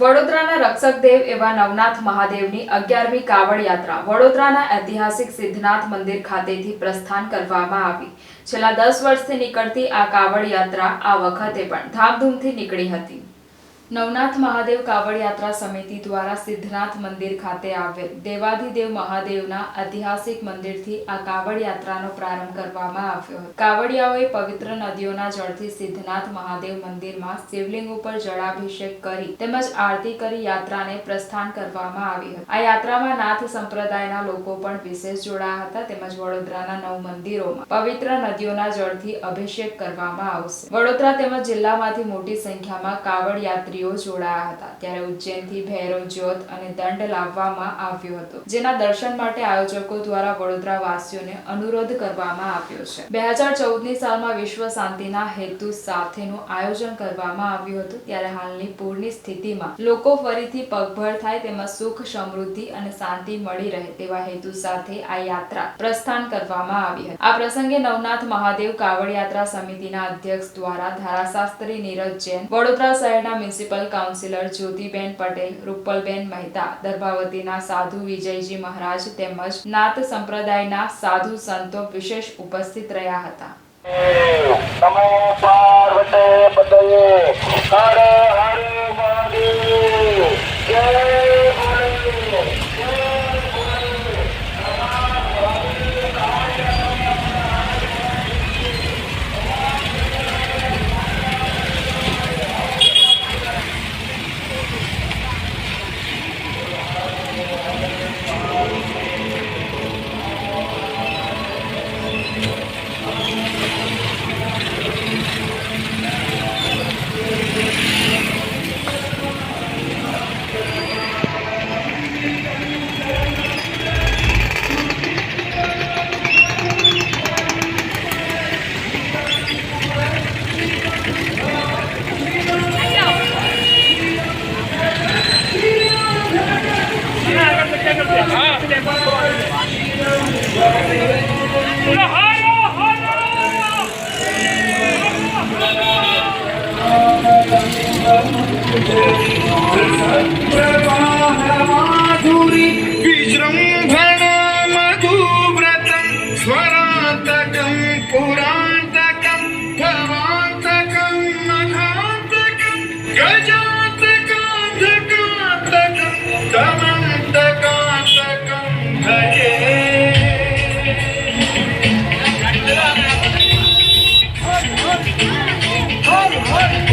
વડોદરાના રક્ષક દેવ એવા નવનાથ મહાદેવની અગિયારમી કાવડ યાત્રા વડોદરાના ઐતિહાસિક સિદ્ધનાથ મંદિર ખાતેથી પ્રસ્થાન કરવામાં આવી. છેલ્લા દસ વર્ષથી નીકળતી આ કાવડ યાત્રા આ વખતે પણ ધામધૂમથી નીકળી હતી. નવનાથ મહાદેવ કાવડ યાત્રા સમિતિ દ્વારા સિદ્ધનાથ મંદિર ખાતે આવેલ દેવાધિદેવ મહાદેવના ઐતિહાસિક મંદિરથી આ કાવડ યાત્રાનો પ્રારંભ કરવામાં આવ્યો કાવડિયાઓએ પવિત્ર નદીઓના જળથી સિદ્ધનાથ મહાદેવ મંદિરમાં શિવલિંગ ઉપર જળાભિષેક કરી તેમજ આરતી કરી યાત્રાને પ્રસ્થાન કરવામાં આવી હતી. આ યાત્રામાં નાથ સંપ્રદાયના લોકો પણ વિશેષ જોડાયા હતા તેમજ વડોદરાના નવ મંદિરોમાં પવિત્ર નદીઓના જળથી અભિષેક કરવામાં આવશે. વડોદરા તેમજ જિલ્લામાંથી મોટી સંખ્યામાં કાવડ યાત્રીઓ જોડાયા હતા. ત્યારે ઉજ્જૈનથી ભૈરવ, જ્યોત અને દંડ લાવવામાં આવ્યો હતો. જેના દર્શન માટે આયોજકો દ્વારા વડોદરા વાસીઓને અનુરોધ કરવામાં આવ્યો છે. બે હજાર ચૌદની સાલમાં વિશ્વ શાંતિના હેતુ સાથેનું આયોજન કરવામાં આવ્યું હતું. ત્યારે હાલની પૂરની સ્થિતિમાં લોકો ફરીથી પગભર થાય તેમાં સુખ, સમૃદ્ધિ અને શાંતિ મળી રહે તેવા હેતુ સાથે આ યાત્રા પ્રસ્થાન કરવામાં આવી હતી. આ પ્રસંગે નવનાથ મહાદેવ કાવડ યાત્રા સમિતિના અધ્યક્ષ દ્વારા ધારાશાસ્ત્રી નીરજ જૈન વડોદરા શહેરના મ્યુનિસિપલ કાઉન્સિલર જ્યોતિબેન પટેલ, રૂપલબેન મહેતા, દર્ભાવતીના સાધુ વિજયજી મહારાજ તેમજ નાથ સંપ્રદાયના સાધુ સંતો વિશેષ ઉપસ્થિત રહ્યા હતા. विजृम्भणा मधुव्रतं स्वरात Olha, olha.